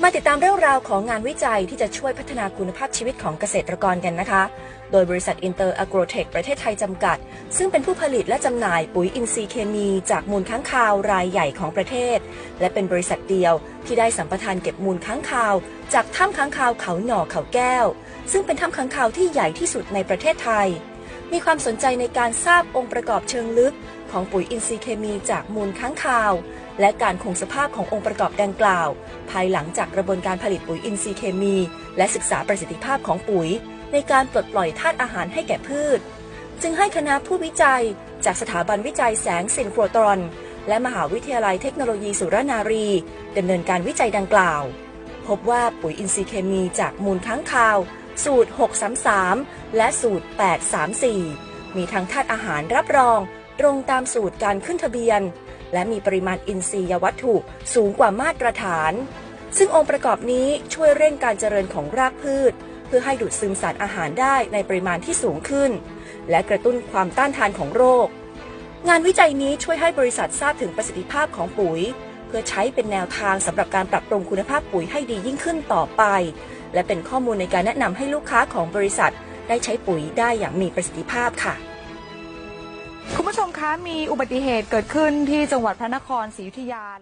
มาติดตามเรื่องราวของงานวิจัยที่จะช่วยพัฒนาคุณภาพชีวิตของเกษตรกรกันนะคะ โดยบริษัทอินเตอร์อโกรเทคประเทศไทยจำกัด ซึ่งเป็นผู้ผลิตและจำหน่ายปุ๋ยอินทรีย์เคมี จากมูลค้างคาวรายใหญ่ของประเทศ และเป็นบริษัทเดียวที่ได้สัมปทานเก็บมูลค้างคาว จากถ้ำค้างคาวเขาหน่อเขาแก้ว ซึ่งเป็นถ้ำค้างคาวที่ใหญ่ที่สุดในประเทศไทย มีความสนใจในการทราบองค์ประกอบเชิงลึก ของปุ๋ยอินทรีย์เคมีจากมูลค้างคาว และการคงสภาพขององค์ประกอบดังกล่าว ภายหลังจากกระบวนการผลิตปุ๋ยอินทรีย์เคมี และศึกษาประสิทธิภาพของปุ๋ย ในการปลดปล่อยธาตุอาหารให้แก่พืช จึงให้คณะผู้วิจัย จากสถาบันวิจัยแสงซินโครตรอน และมหาวิทยาลัยเทคโนโลยีสุรนารีดำเนินการวิจัยดังกล่าว พบว่าปุ๋ยอินทรีย์เคมีจากมูลค้างคาว สูตร 633 และสูตร 834มีทั้งธาตุอาหารรับรอง ตรงตามสูตรการขึ้นทะเบียน และมีปริมาณอินทรียวัตถุสูงกว่ามาตรฐาน ซึ่งองค์ประกอบนี้ช่วยเร่งการเจริญของรากพืช เพื่อให้ดูดซึมสารอาหารได้ในปริมาณที่สูงขึ้น และกระตุ้นความต้านทานของโรค งานวิจัยนี้ช่วยให้บริษัททราบถึงประสิทธิภาพของปุ๋ย เพื่อใช้เป็นแนวทางสำหรับการปรับปรุงคุณภาพปุ๋ยให้ดียิ่งขึ้นต่อไป และเป็นข้อมูลในการแนะนำให้ลูกค้าของบริษัทได้ใช้ปุ๋ยได้อย่างมีประสิทธิภาพค่ะ คุณผู้ชมคะมีอุบัติเหตุเกิดขึ้นที่จังหวัดพระนครศรียุธยา